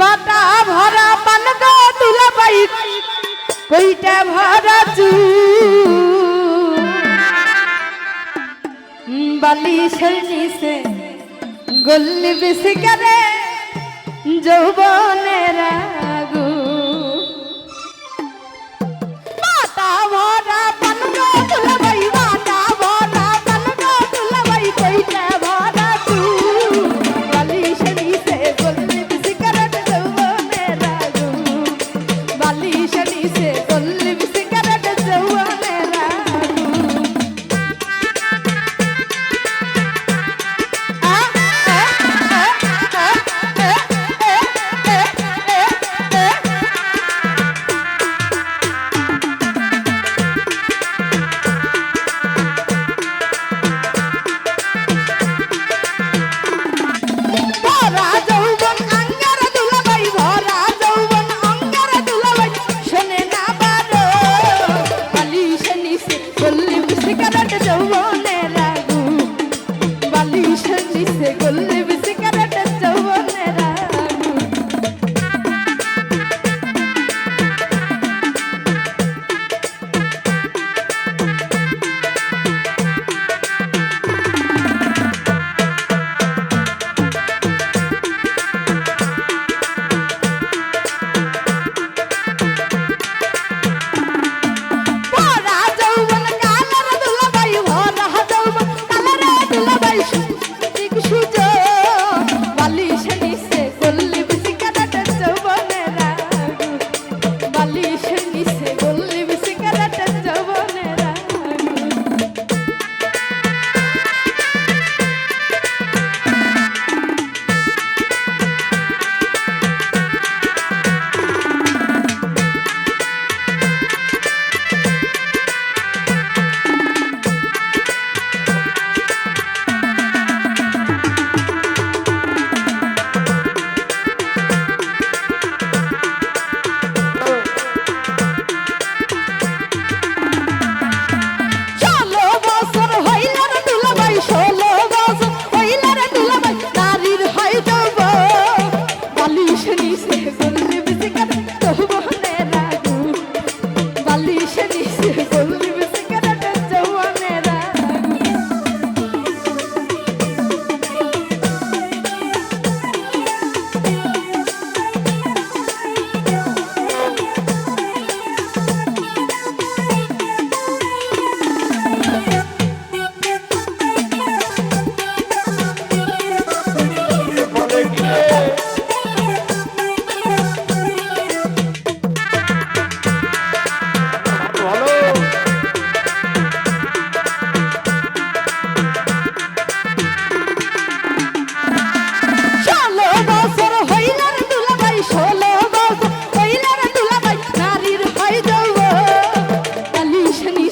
বাটা ভরা পান গো তুলা বাই কইটা ভরা চু বালিশের নিচে গল্লি বিসি করে যৌবনেরা।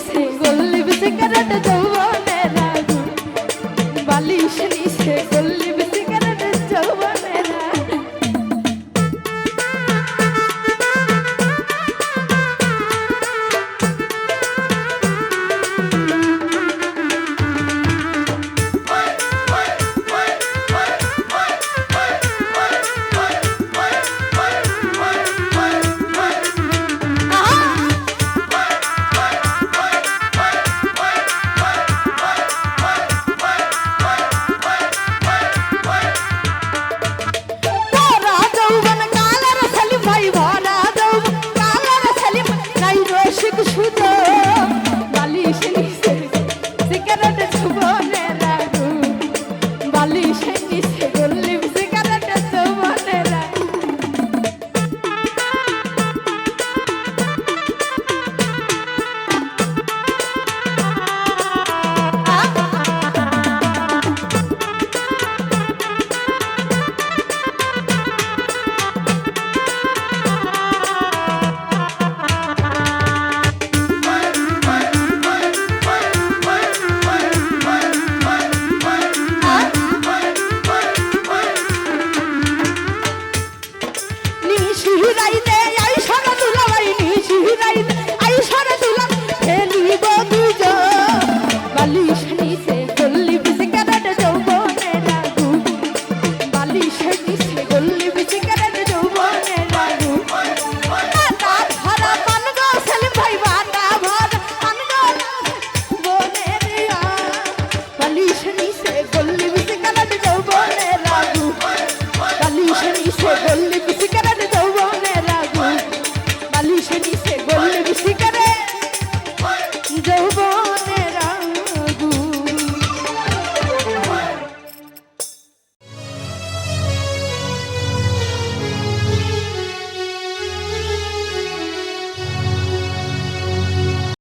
Single lipstick red